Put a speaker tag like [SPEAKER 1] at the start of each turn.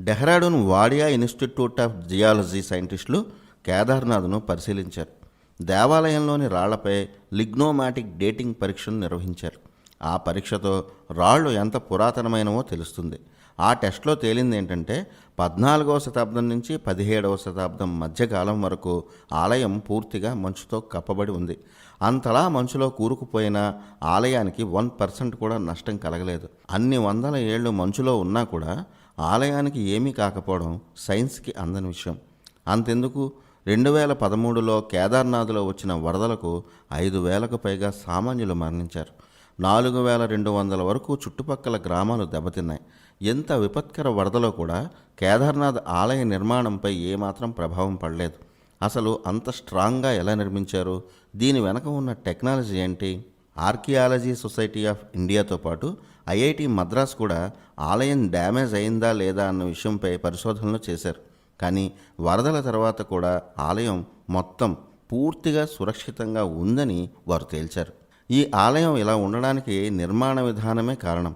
[SPEAKER 1] Dehradun Wadia institute of geology సైంటిస్టులు కేదార్నాథ్ను పరిశీలించారు. దేవాలయంలోని రాళ్ళపై లిగ్నోమాటిక్ డేటింగ్ పరీక్షను నిర్వహించారు. ఆ పరీక్షతో రాళ్ళు ఎంత పురాతనమైనవో తెలుస్తుంది. ఆ టెస్ట్లో తేలింది ఏంటంటే పద్నాలుగవ శతాబ్దం నుంచి పదిహేడవ శతాబ్దం మధ్యకాలం వరకు ఆలయం పూర్తిగా మంచుతో కప్పబడి ఉంది. అంతలా మంచులో కూరుకుపోయిన ఆలయానికి వన్ పర్సెంట్ కూడా నష్టం కలగలేదు. అన్ని వందల ఏళ్ళు మంచులో ఉన్నా కూడా ఆలయానికి ఏమీ కాకపోవడం సైన్స్కి అందని విషయం. అంతెందుకు? రెండు వేల పదమూడులో కేదార్నాథ్లో వచ్చిన వరదలకు ఐదు వేలకు పైగా సామాన్యులు మరణించారు. నాలుగు వేల రెండు వందల వరకు చుట్టుపక్కల గ్రామాలు దెబ్బతిన్నాయి. ఎంత విపత్కర వరదలో కూడా కేదార్నాథ్ ఆలయ నిర్మాణంపై ఏమాత్రం ప్రభావం పడలేదు. అసలు అంత స్ట్రాంగ్గా ఎలా నిర్మించారు? దీని వెనక ఉన్న టెక్నాలజీ ఏంటి? ఆర్కియాలజీ సొసైటీ ఆఫ్ ఇండియాతో పాటు ఐఐటి మద్రాస్ కూడా ఆలయం డ్యామేజ్ అయిందా లేదా అన్న విషయంపై పరిశోధనలు చేశారు. కానీ వరదల తర్వాత కూడా ఆలయం మొత్తం పూర్తిగా సురక్షితంగా ఉందని వారు తేల్చారు. ఈ ఆలయం ఇలా ఉండడానికి నిర్మాణ విధానమే కారణం.